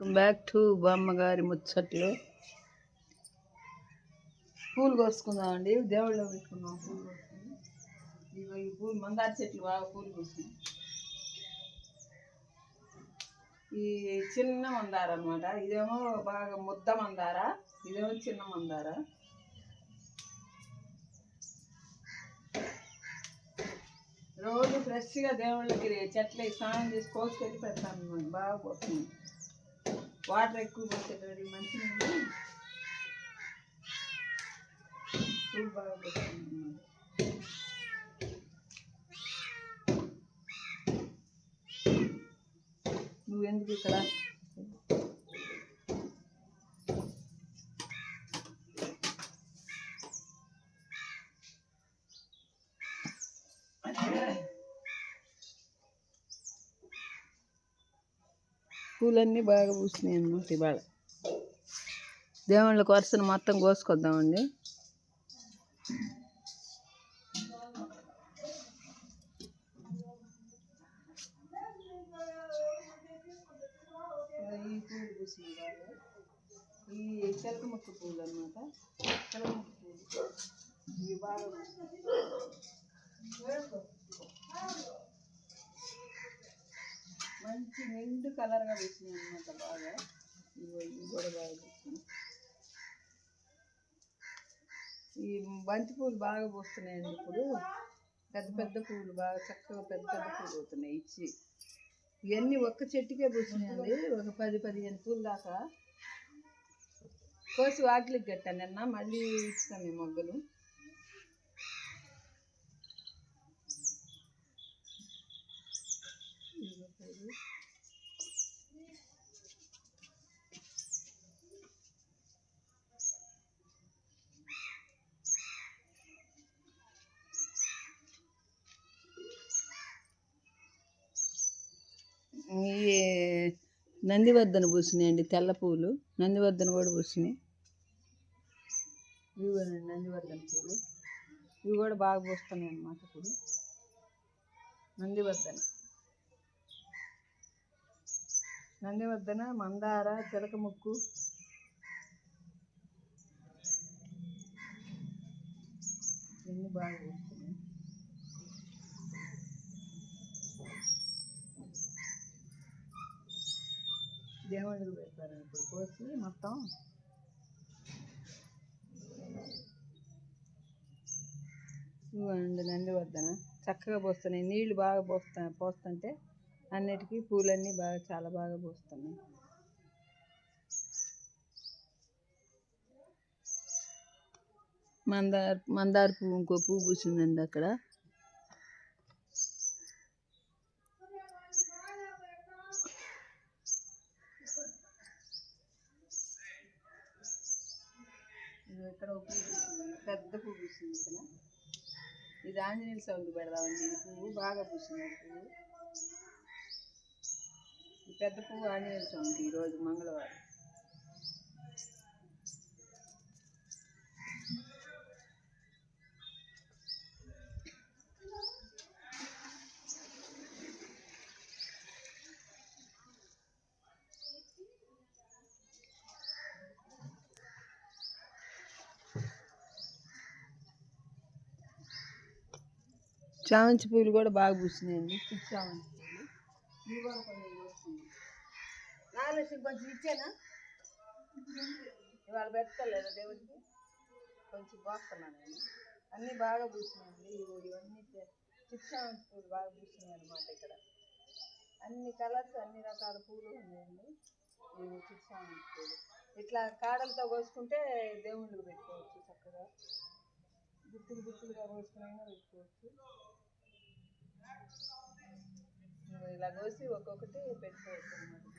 Back to బామ్మగారి ముచ్చట్లు. పూలు కోసుకుందామండి. దేవుళ్ళు పెట్టుకున్నాం పూలు కోసుకుని ఈ పూలు మందార చెట్లు బాగా పూలు కోసినాయి ఈ చిన్న మందార అనమాట ఇదేమో బాగా ముద్ద మందార. ఇదేమో చిన్న మందార. రోజు ఫ్రెష్గా దేవుళ్ళకి చెట్లకి స్నానం చేసి కోసుకెళ్ళి పెడతాను బాగా పోతుంది వాటర్ ఎక్కువ పోసేటది మంచి నీళ్ళు బాగా నువ్వెందుకు ఇక్కడ? పూలన్నీ బాగా పూసినాయి అనమాట ఇవాళ. దేవుళ్ళ వరుసను మొత్తం కోసుకొద్దామండి. ఈ పూలు పూసినాయి బాగా ఈ చిలక ముక్క పూలు అనమాట చిలక ముక్క పూలు. ఇవి బాగా పూసినాయి. మంచి నిండు కలర్గా పూసినాయి అనమాట బాగా. ఇవి కూడా బాగా పూసినాయి ఈ బంతి పూలు బాగా పూస్తున్నాయండి ఇప్పుడు. పెద్ద పెద్ద పూలు బాగా చక్కగా పెద్ద పెద్ద పూలు అవుతున్నాయి ఇచ్చి. ఇవన్నీ ఒక్క చెట్టుకే పూసినాయండి. ఒక పది పదిహేను పూలు దాకా. కోసి వాకిలికి కట్టాను నిన్న. మళ్ళీ ఇస్తాం ఈ మొగ్గలు. Thank you. ఈ నందివర్ధన పూసినాయండి తెల్ల పూలు. నందివర్ధన కూడా పూసినాయి. ఇవి కూడా నందివర్ధన పూలు. ఇవి కూడా బాగా పూస్తున్నాయి అన్నమాట ఇప్పుడు. నందివర్ధన. నందివర్ధన మందార చిలక ముక్కు. ఇవన్నీ బాగా పూస్తాయి దేవుడికి పెడతారు. ఇప్పుడు కోసి మొత్తం ఇవ్వండి వద్దన. చక్కగా పోస్తున్నాయి. నీళ్ళు బాగా పోస్తా పోస్తుంటే అన్నిటికీ పూలన్నీ బాగా చాలా బాగా పోస్తున్నాయి. మందార మందార పువ్వు ఇంకో పువ్వు పూసిందండి అక్కడ ఇదిగో ఇక్కడ ఒక పువ్వు పూసింది పెద్ద పువ్వు పూసింది ఇక్కడ. ఇది ఆంజనేయుల సౌండ్ పెడదామండి ఈ పువ్వు బాగా పూసింది పువ్వు. ఈ పెద్ద పువ్వు ఆంజనేయుల సౌండ్ ఈరోజు మంగళవారం. చామంతి పూలు కూడా బాగా పూసినాయండి. చిట్టి చామంతి పూలు. ఇవి కూడా కొన్ని పూస్తున్నాయి నాలుగు కొంచెం ఇచ్చానా? ఇవాళ పెట్టలేదు దేవుడికి? కొంచెం పోస్తున్నాను నేను. అన్నీ బాగా పూసినాయండి. ఇవి ఇవన్నీ చామంతి పూలు బాగా పూసినాయి అనమాట ఇక్కడ. అన్ని కలర్స్ అన్ని రకాల పూలు ఉన్నాయండి. ఇవి చామంతి పూలు. ఇట్లా కాడలతో కోసుకుంటే దేవుళ్ళకి పెట్టుకోవచ్చు చక్కగా. గుత్తులు గుత్తులుగా కోసుకునైనా పెట్టుకోవచ్చు ఇదిగో ఇలా కోసి ఒక్కొక్కటి పెట్టుకోవచ్చు. అన్నమాట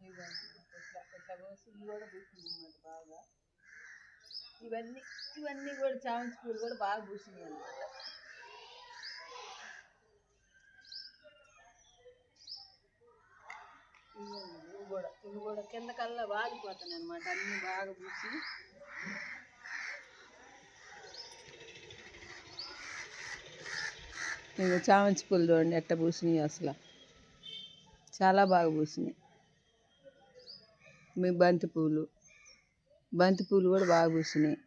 దేవుడికి ఇట్లా ఇట్లా కోసి ఇవి కూడా పూసింది అన్నమాట బాగా ఇవన్నీ ఇవన్నీ కూడా చామంతి పూలు కూడా బాగా పూసినాయి అన్నమాట. ఇవి కూడా ఇవి కూడా కింద కల్లా వాలిపోతాయి అనమాట అన్ని బాగా పూసి ఇంకా చామంతి పూలు చూడండి ఎట్ట పూసినాయి అసలు. చాలా బాగా పూసినాయి. మీ బంతి పూలు. బంతి పూలు కూడా బాగా పూసినాయి.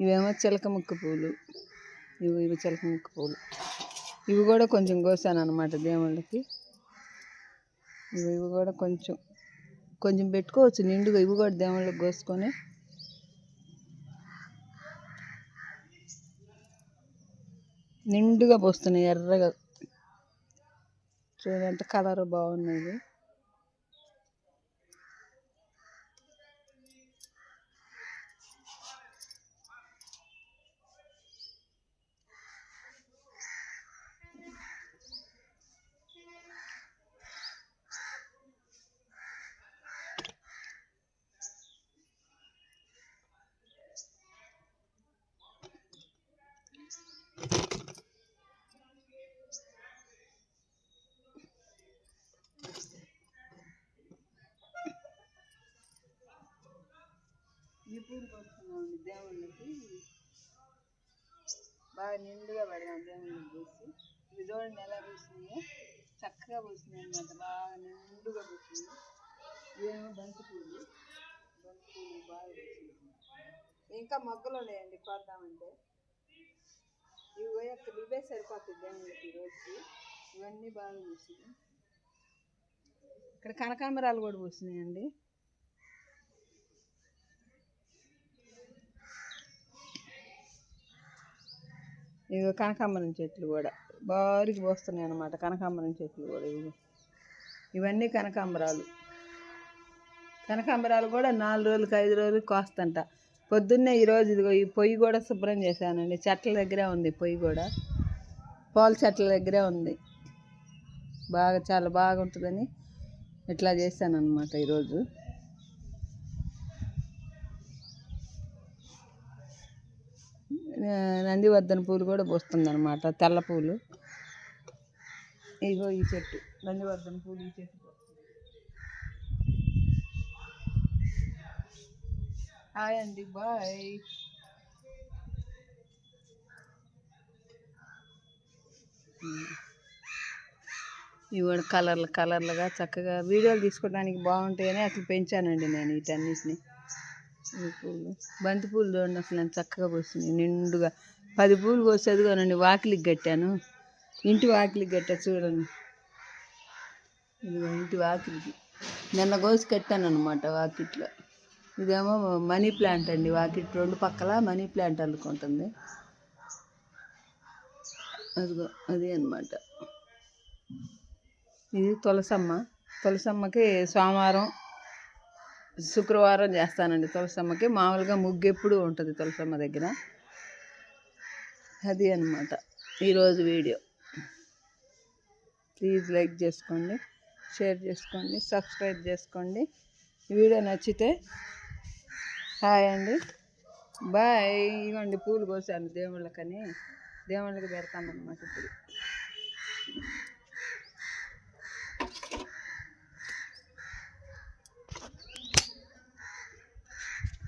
ఇవేమో చిలక ముక్క పూలు. ఇవి ఇవి చిలక ముక్క పూలు. ఇవి కూడా కొంచెం కోసాను అనమాట దేవుళ్ళకి. ఇవి ఇవి కూడా కొంచెం కొంచెం పెట్టుకోవచ్చు నిండుగా. ఇవి కూడా దేవుళ్ళకి కోసుకొని నిండుగా పోస్తున్నాయి ఎర్రగా. చూడండి ఎంత కలర్ బాగున్నది పూలు పోస్తున్నామండి దేవుళ్ళకి. బాగా నిండుగా పడినాం దేవుళ్ళకి పూసి ఇవి చూడండి ఎలా పూసినాయో. చక్కగా పూసింది అనమాట బాగా నిండుగా పూసింది ఏమో బంతి పూలు బంతి పూలు బాగా పూసింది ఇంకా మొగ్గలు ఉన్నాయండి కోద్దామంటే. ఇవి పోయాక ఇవే సరిపోతుంది దేవుళ్ళకి ఈరోజుకి ఇవన్నీ బాగా పూసింది ఇక్కడ కనకాంబరాలు కూడా పూసినాయండి. ఇవి కనకాంబరం చెట్లు కూడా. బారికి పోస్తున్నాయి అన్నమాట కనకాంబరం చెట్లు కూడా ఇవి. ఇవన్నీ కనకాంబరాలు. కనకాంబరాలు కూడా నాలుగు రోజులకి ఐదు రోజులకి కోస్తంట. పొద్దున్నే ఈరోజు ఇదిగో ఈ పొయ్యి కూడా శుభ్రం చేశానండి. చెట్ల దగ్గరే ఉంది పొయ్యి కూడా. పూల చెట్ల దగ్గరే ఉంది. బాగా చాలా బాగుంటుందని ఇట్లా చేశాను అనమాట ఈరోజు నందివర్ధన పూలు కూడా పూస్తుంది అనమాట తెల్ల పూలు. ఇగో ఈ చెట్టు నందివర్ధన పూలు ఈ చెట్టు హాయ్ అండి బాయ్. ఇవి కూడా కలర్లు కలర్లుగా చక్కగా వీడియోలు తీసుకోవడానికి బాగుంటాయని అసలు పెంచానండి నేను వీటన్నిటిని పూలు. బంతి పూలు చూడండి అసలు నేను చక్కగా పోస్తున్నాయి. నిండుగా పది పూలు కోసేదిగోనండి వాకిలికి కట్టాను. ఇంటి వాకిలికి కట్టా చూడండి. ఇదిగో ఇంటి వాకిలికి. నిన్న కోసి కట్టాను అనమాట వాకిట్లో. ఇదేమో మనీ ప్లాంట్ అండి వాకిట్ రెండు పక్కల మనీ ప్లాంట్ అల్లుకుంటుంది. అదిగో అది అనమాట ఇది తులసమ్మ. తులసమ్మకి సోమవారం శుక్రవారం చేస్తానండి తులసమ్మకి. మామూలుగా ముగ్గు ఎప్పుడు ఉంటుంది తులసమ్మ దగ్గర. అది అనమాట ఈరోజు వీడియో. ప్లీజ్ లైక్ చేసుకోండి షేర్ చేసుకోండి సబ్స్క్రైబ్ చేసుకోండి. వీడియో నచ్చితే హాయ్ అండి. బాయ్. ఇవ్వండి పూలు కోసాను దేవుళ్ళకని. దేవుళ్ళకి పెడతామన్నమాట ఇప్పుడు.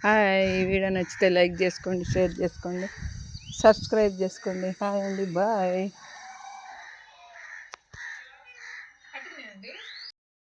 హాయ్ వీడియో నచ్చితే లైక్ చేసుకోండి షేర్ చేసుకోండి సబ్స్క్రైబ్ చేసుకోండి. హాయ్ అండి బాయ్.